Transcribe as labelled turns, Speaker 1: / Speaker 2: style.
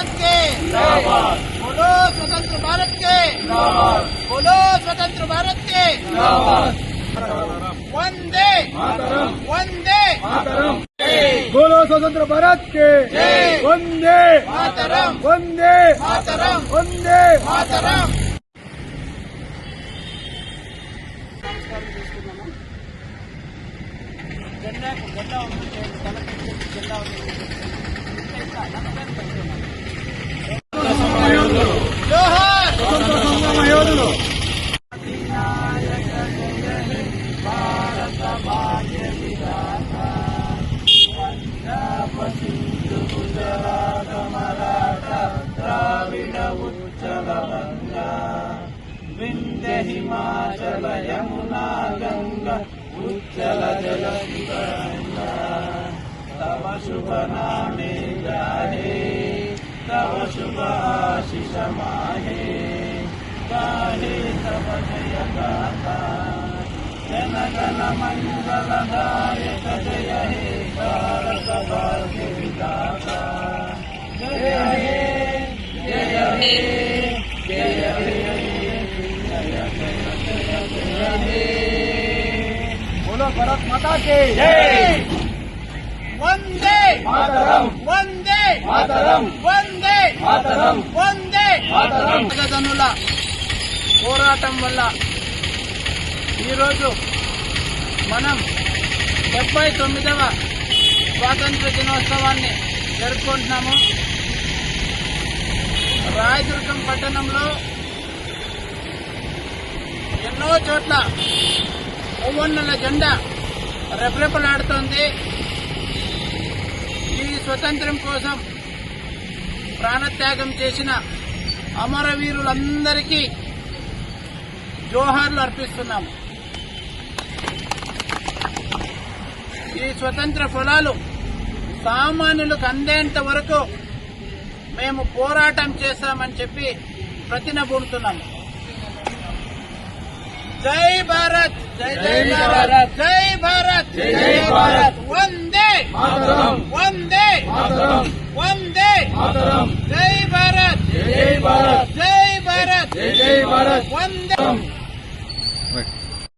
Speaker 1: भारत के बोलो स्वतंत्र भारत के बोलो स्वतंत्र भारत के वंदे वंदे
Speaker 2: बोलो स्वतंत्र भारत के वंदे
Speaker 1: मातरम
Speaker 2: वंदे
Speaker 1: मातरम
Speaker 2: वंदे
Speaker 1: మాతరం జెండాకు జెండా ఉంది తలకి జెండా ఉంది हिमाचल यमुना गंगा उच्चल जल तव शुभ नामे जाहे, तव शुभ आशिष माहे। काहे तव जय गाता जन जन मंगल गायक जय हे भारत भाग्य विदाता जय
Speaker 2: हे जय हे। భారత్
Speaker 1: వందే
Speaker 2: మాతరం.
Speaker 1: వందే
Speaker 2: మాతరం.
Speaker 1: వందే
Speaker 2: మాతరం.
Speaker 1: వందే
Speaker 2: మాతరం.
Speaker 1: పోరాటం వల్ల ఈరోజు మనం డెబ్బై తొమ్మిదవ స్వాతంత్ర దినోత్సవాన్ని జరుపుకుంటున్నాము. రాయదుర్గం పట్టణంలో ఎన్నో చోట్ల ఒవ్వన్నెల జెండా రెపరెపలాడుతోంది. ఈ స్వతంత్రం కోసం ప్రాణత్యాగం చేసిన అమరవీరులందరికీ జోహార్లు అర్పిస్తున్నాము ఈ స్వతంత్ర ఫలాలు సామాన్యులకు అందేంత వరకు మేము పోరాటం చేస్తామని చెప్పి ప్రతినబూడుతున్నాము జై భారత్ జై జై భారత్ జై భారత్ జై భారత్ వందే
Speaker 2: మాతరం.
Speaker 1: వందే
Speaker 2: మాతరం.
Speaker 1: వందే
Speaker 2: మాతరం.
Speaker 1: జై భారత్
Speaker 2: జై భారత్
Speaker 1: జై